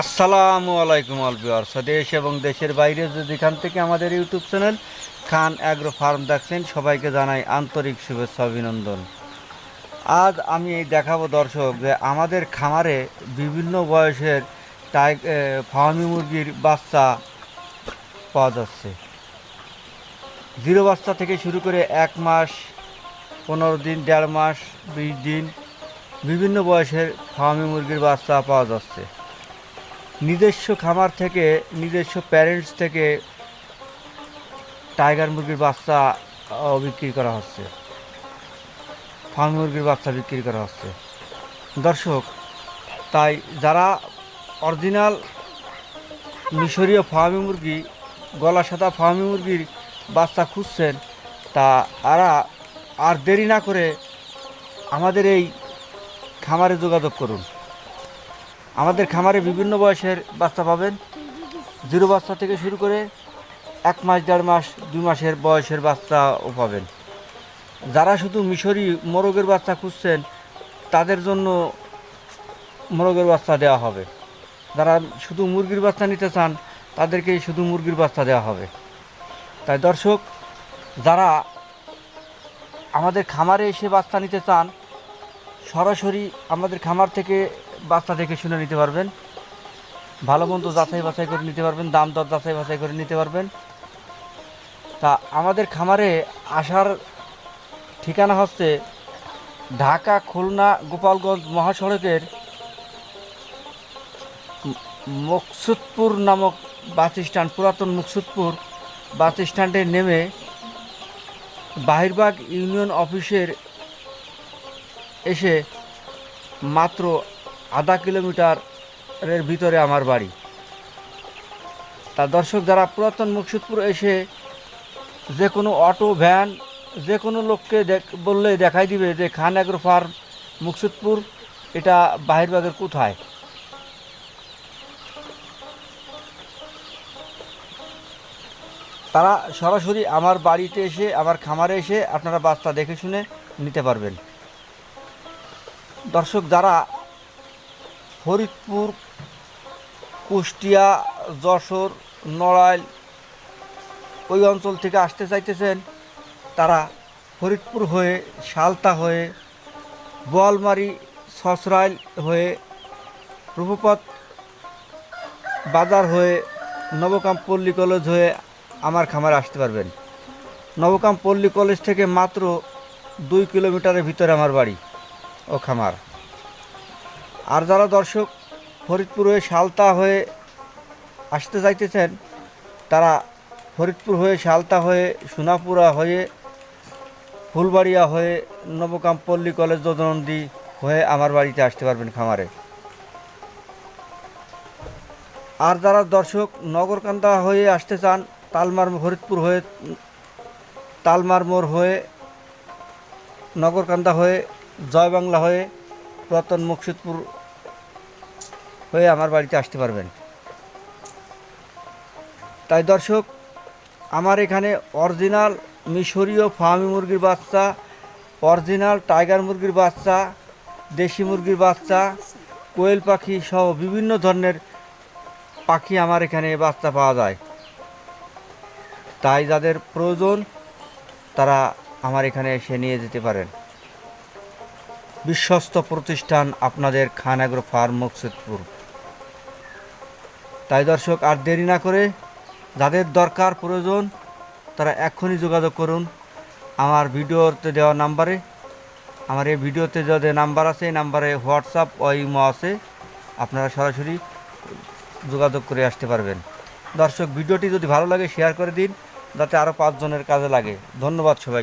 আসসালামু আলাইকুম আলবিওর দেশ এবং দেশের বাইরে যেখান থেকে আমাদের YouTube channel Khan agro farm দেখছেন, সবাইকে জানাই আন্তরিক শুভেচ্ছা, অভিনন্দন। আজ আমি দেখাবো, দর্শক, যে আমাদের খামারে বিভিন্ন বয়সের টাই ফার্মি মুরগির বাচ্চা পাওয়া যাচ্ছে। জিরো বাচ্চা থেকে শুরু করে এক মাস, পনেরো দিন, দেড় মাস, বিশ দিন, বিভিন্ন বয়সের ফার্মি মুরগির বাচ্চা পাওয়া যাচ্ছে। নিজস্ব খামার থেকে, নিজস্ব প্যারেন্টস থেকে টাইগার মুরগির বাচ্চা বিক্রি করা হচ্ছে। ফার্ম মুরগির বাচ্চা বিক্রি করা হচ্ছে। দর্শক, তাই যারা অরিজিনাল মিশরীয় ফার্মি মুরগি, গলা সাদা ফার্মি মুরগির বাচ্চা খুঁজছেন, তা তারা আর দেরি না করে আমাদের এই খামারে যোগাযোগ করুন। আমাদের খামারে বিভিন্ন বয়সের বাচ্চা পাবেন। জিরো বাচ্চা থেকে শুরু করে এক মাস, দেড় মাস, দুই মাসের বয়সের বাচ্চাও পাবেন। যারা শুধু মিশরি মোরগের বাচ্চা খুঁজছেন, তাদের জন্য মোরগের বাচ্চা দেওয়া হবে। যারা শুধু মুরগির বাচ্চা নিতে চান তাদেরকে শুধু মুরগির বাচ্চা দেওয়া হবে। তাই দর্শক, যারা আমাদের খামারে এসে বাচ্চা নিতে চান, সরাসরি আমাদের খামার থেকে বাচ্চা দেখে শুনে নিতে পারবেন। ভালো মন্দ যাচাই বাছাই করে নিতে পারবেন, দাম দর যাচাই বাছাই করে নিতে পারবেন। তা আমাদের খামারে আসার ঠিকানা হচ্ছে ঢাকা, খুলনা, গোপালগঞ্জ মহাসড়কের মকসুদপুর নামক বাস স্ট্যান্ড, পুরাতন মকসুদপুর বাস স্ট্যান্ডে নেমে বাহিরবাগ ইউনিয়ন অফিসের এসে মাত্র আধা কিলোমিটারের ভিতরে আমার বাড়ি। তা দর্শক যারা পুরাতন মুকসুদপুর এসে যে কোনো অটো, ভ্যান, যে কোনো লোককে বললে দেখাই দিবে যে খান অ্যাগ্রো ফার্ম মুকসুদপুর, এটা বাহিরবাগের কোথায়? তারা সরাসরি আমার বাড়িতে এসে, আমার খামারে এসে আপনারা বাচ্চা দেখে শুনে নিতে পারবেন। দর্শক যারা ফরিদপুর, কুষ্টিয়া, যশোর, নড়াইল ওই অঞ্চল থেকে আসতে চাইতেছেন। তারা ফরিদপুর হয়ে শালতা হয়ে, বোয়ালমারি, সসরাইল হয়ে, রূপপথ বাজার হয়ে, নবকাম পল্লী কলেজ হয়ে আমার খামারে আসতে পারবেন। নবকাম পল্লী কলেজ থেকে মাত্র দুই কিলোমিটারের ভিতরে আমার বাড়ি ও খামার। আর যারা দর্শক ফরিদপুর সালতা হয়ে আসতে চাইতেছেন তারা ফরিদপুর হয়ে শালতা হয়ে, সোনাপুরা হয়ে, ফুলবাড়িয়া হয়ে, নবকামপল্লী কলেজ যদনন্দী হয়ে আমার বাড়িতে আসতে পারবেন খামারে। আর যারা দর্শক নগরকান্দা হয়ে আসতে চান, তালমার ফরিদপুর হয়ে, তালমার মোড় হয়ে, নগরকান্দা হয়ে, জয়বাংলা হয়ে, পুরাতন মুকসুদপুর হয়ে আমার বাড়িতে আসতে পারবেন। তাই দর্শক, আমার এখানে অরিজিনাল মিশরীয় ফার্মি মুরগির বাচ্চা, অরিজিনাল টাইগার মুরগির বাচ্চা, দেশি মুরগির বাচ্চা, কোয়েল পাখি সহ বিভিন্ন ধরনের পাখি আমার এখানে বাচ্চা পাওয়া যায়। তাই যাদের প্রয়োজন, তারা আমার এখানে এসে নিয়ে যেতে পারেন। বিশ্বস্ত প্রতিষ্ঠান আপনাদের খান ফার্ম মকসুদপুর। তাই দর্শক, আর দেরি না করে যাদের দরকার প্রয়োজন, তারা এক্ষুনি যোগাযোগ করুন আমার ভিডিওতে দেওয়া নাম্বারে। আমার এই ভিডিওতে যে নাম্বার আছে, এই নাম্বারে হোয়াটসঅ্যাপ ও ইমো আছে, আপনারা সরাসরি যোগাযোগ করে আসতে পারবেন। দর্শক, ভিডিওটি যদি ভালো লাগে, শেয়ার করে দিন, যাতে আরও পাঁচজনের কাজে লাগে। ধন্যবাদ সবাইকে।